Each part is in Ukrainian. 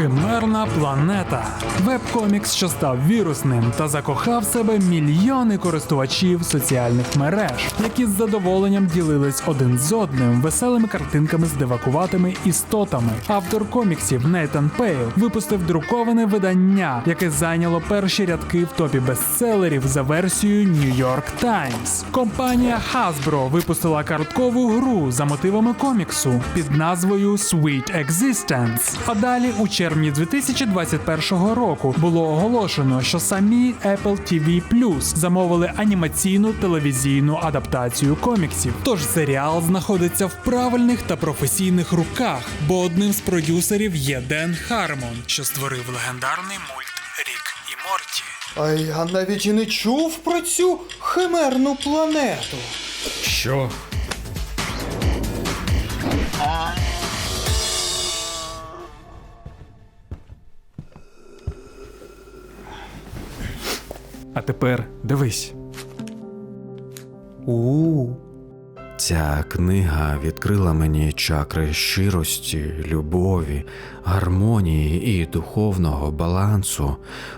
Химерна планета веб-комікс, що став вірусним та закохав себе мільйони користувачів соціальних мереж, які з задоволенням ділились один з одним веселими картинками з дивакуватими істотами. Автор коміксів Нейтан Пейл випустив друковане видання, яке зайняло перші рядки в топі бестселерів за версією New York Times. Компанія Hasbro випустила карткову гру за мотивами коміксу під назвою Sweet Existence. А далі у червні 2021 року було оголошено, що самі Apple TV Plus замовили анімаційну телевізійну адаптацію коміксів. Тож серіал знаходиться в правильних та професійних руках, бо одним з продюсерів є Ден Хармон, що створив легендарний мульт Рік і Морті. А я навіть і не чув про цю химерну планету. Що? А тепер дивись. У Ця книга відкрила мені чакри щирості, любові, гармонії і духовного балансу.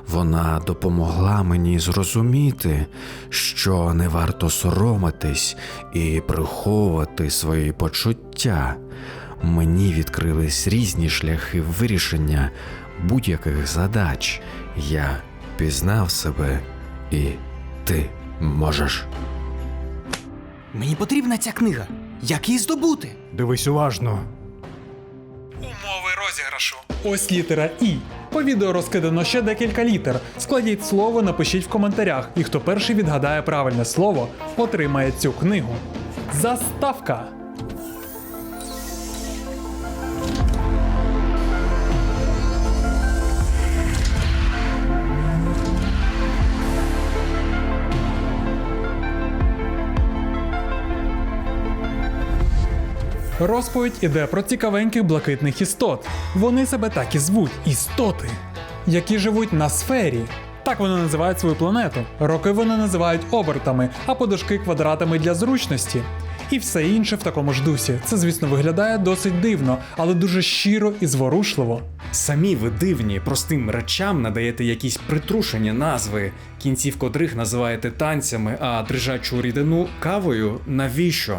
Вона допомогла мені зрозуміти, що не варто соромитись і приховувати свої почуття. Мені відкрились різні шляхи вирішення будь-яких задач. Я пізнав себе, і ти можеш. Мені потрібна ця книга. Як її здобути? Дивись уважно. Умови розіграшу. Ось літера І. По відео розкидано ще декілька літер. Складіть слово, напишіть в коментарях, і хто перший відгадає правильне слово, отримає цю книгу. Заставка. Розповідь іде про цікавеньких блакитних істот. Вони себе так і звуть істоти, які живуть на сфері. Так вони називають свою планету. Роки вони називають обертами, а подушки квадратами для зручності. І все інше в такому ж дусі. Це, звісно, виглядає досить дивно, але дуже щиро і зворушливо. Самі ви дивні, простим речам надаєте якісь притрушені назви, кінців котрих називаєте танцями, а дрижачу рідину кавою навіщо?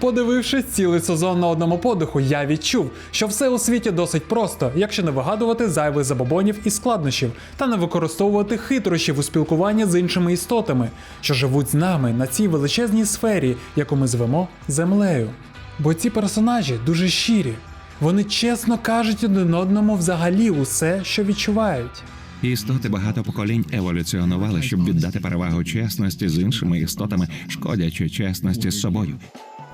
Подивившись цілий сезон на одному подиху, я відчув, що все у світі досить просто, якщо не вигадувати зайвих забобонів і складнощів, та не використовувати хитрощів у спілкуванні з іншими істотами, що живуть з нами на цій величезній сфері, яку ми звемо землею. Бо ці персонажі дуже щирі. Вони чесно кажуть один одному взагалі усе, що відчувають. Істоти багато поколінь еволюціонували, щоб віддати перевагу чесності з іншими істотами, шкодячи чесності з собою.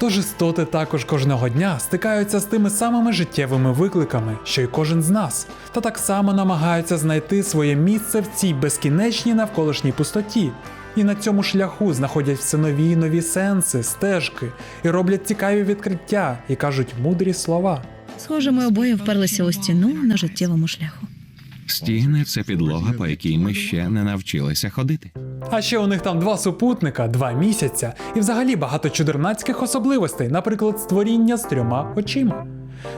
Тож істоти також кожного дня стикаються з тими самими життєвими викликами, що й кожен з нас, та так само намагаються знайти своє місце в цій безкінечній навколишній пустоті. І на цьому шляху знаходять все нові й нові сенси, стежки, і роблять цікаві відкриття і кажуть мудрі слова. Схоже, ми обоє вперлися у стіну на життєвому шляху. Стіни це підлога, по якій ми ще не навчилися ходити. А ще у них там два супутника, два місяця, і взагалі багато чудернацьких особливостей, наприклад, створіння з трьома очима.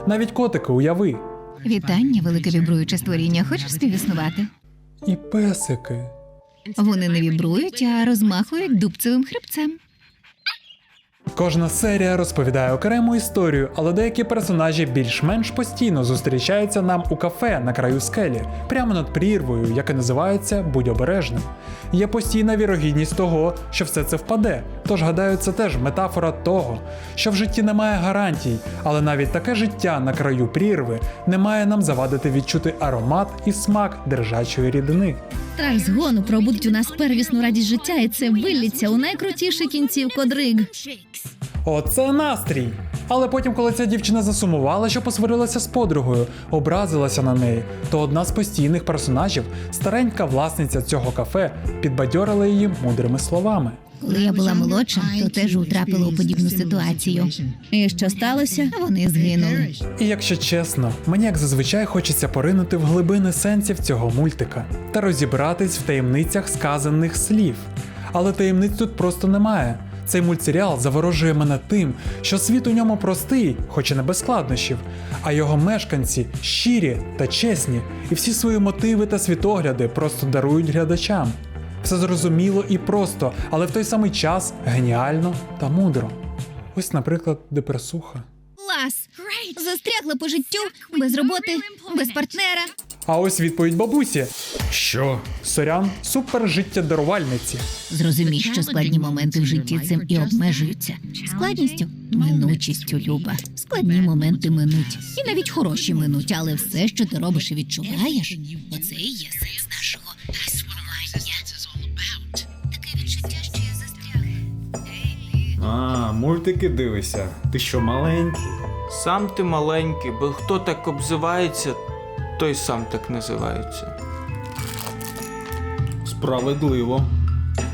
Навіть котики уяви. Вітання, велике вібруюче створіння. Хочеш співіснувати? І песики. Вони не вібрують, а розмахують дубцевим хребцем. Кожна серія розповідає окрему історію, але деякі персонажі більш-менш постійно зустрічаються нам у кафе на краю скелі, прямо над прірвою, яке називається Будь обережним. Є постійна вірогідність того, що все це впаде. Тож гадаю, це теж метафора того, що в житті немає гарантій, але навіть таке життя на краю прірви не має нам завадити відчути аромат і смак держачої рідини. Страх згону пробудить у нас первісну радість життя, і це виліться у найкрутіший кінців кодриг. Оце настрій! Але потім, коли ця дівчина засумувала, що посварилася з подругою, образилася на неї, то одна з постійних персонажів, старенька власниця цього кафе, підбадьорила її мудрими словами. Коли я була молодша, то теж утрапила у подібну ситуацію. І що сталося? Вони згинули. І якщо чесно, мені як зазвичай хочеться поринути в глибини сенсів цього мультика та розібратись в таємницях сказаних слів. Але таємниць тут просто немає. Цей мультсеріал заворожує мене тим, що світ у ньому простий, хоч і не без складнощів, а його мешканці щирі та чесні, і всі свої мотиви та світогляди просто дарують глядачам. Все зрозуміло і просто, але в той самий час геніально та мудро. Ось, наприклад, депресуха. Клас! Застрягла по життю, без роботи, без партнера. А ось відповідь бабусі: Що? Сорян, супер життєдарувальниці. Зрозумій, що складні моменти в житті цим і обмежуються. Складністю, минучістю, Люба. Складні моменти минуть. І навіть хороші минуть, але все, що ти робиш і відчуваєш, оце і є А, мультики дивишся. Ти що, маленький? Сам ти маленький, бо хто так обзивається, той сам так називається. Справедливо.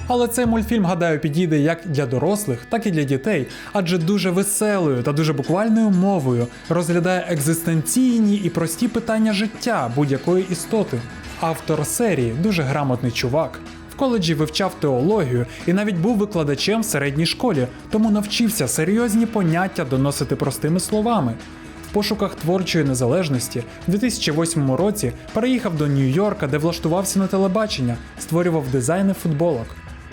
Але цей мультфільм, гадаю, підійде як для дорослих, так і для дітей, адже дуже веселою та дуже буквальною мовою розглядає екзистенційні і прості питання життя будь-якої істоти. Автор серії дуже грамотний чувак. Коледжі вивчав теологію і навіть був викладачем в середній школі, тому навчився серйозні поняття доносити простими словами. В пошуках творчої незалежності в 2008 році переїхав до Нью-Йорка, де влаштувався на телебачення, створював дизайни футболок.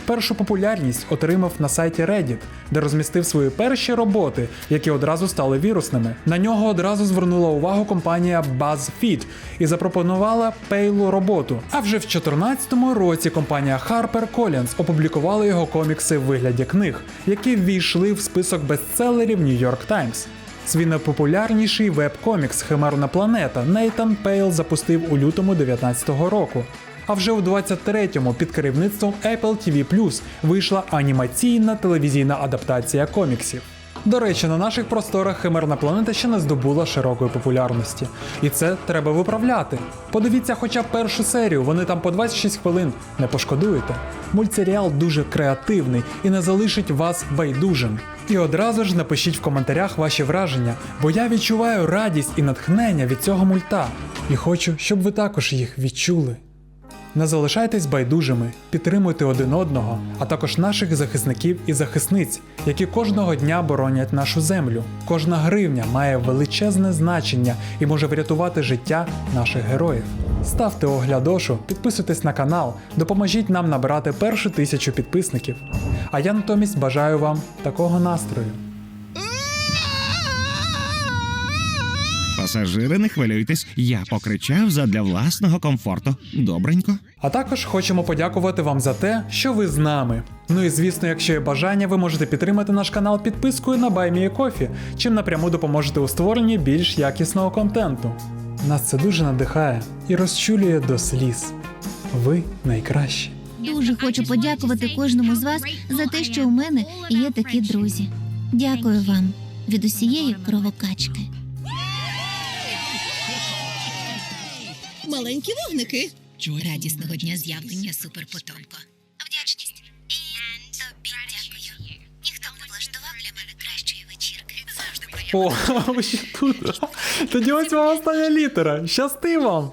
Першу популярність отримав на сайті Reddit, де розмістив свої перші роботи, які одразу стали вірусними. На нього одразу звернула увагу компанія BuzzFeed і запропонувала Пейлу роботу. А вже в 2014 році компанія HarperCollins опублікувала його комікси в вигляді книг, які ввійшли в список бестселерів New York Times. Свій найпопулярніший веб-комікс Химерна планета Нейтан Пейл запустив у лютому 2019 року. А вже у 23-му під керівництвом Apple TV вийшла анімаційна телевізійна адаптація коміксів. До речі, на наших просторах Химерна планета ще не здобула широкої популярності. І це треба виправляти. Подивіться хоча б першу серію, вони там по 26 хвилин, не пошкодуєте. Мультсеріал дуже креативний і не залишить вас байдужим. І одразу ж напишіть в коментарях ваші враження, бо я відчуваю радість і натхнення від цього мульта. І хочу, щоб ви також їх відчули. Не залишайтесь байдужими, підтримуйте один одного, а також наших захисників і захисниць, які кожного дня боронять нашу землю. Кожна гривня має величезне значення і може врятувати життя наших героїв. Ставте оглядошу, підписуйтесь на канал, допоможіть нам набрати першу тисячу підписників. А я натомість бажаю вам такого настрою. Пасажири, не хвилюйтесь, я покричав задля власного комфорту. Добренько. А також хочемо подякувати вам за те, що ви з нами. Ну і звісно, якщо є бажання, ви можете підтримати наш канал підпискою на BuyMeACoffee, чим напряму допоможете у створенні більш якісного контенту. Нас це дуже надихає і розчулює до сліз. Ви найкращі. Дуже хочу подякувати кожному з вас за те, що у мене є такі друзі. Дякую вам від усієї кровокачки. Маленькі вогники. Радісного дня з'явлення суперпотомко. Вдячність. І тобі дякую. Ніхто не влаштував для мене кращої вечірки. Завжди приємно. О, ви ще тут. Тоді ось вам остання літера. Щасти вам!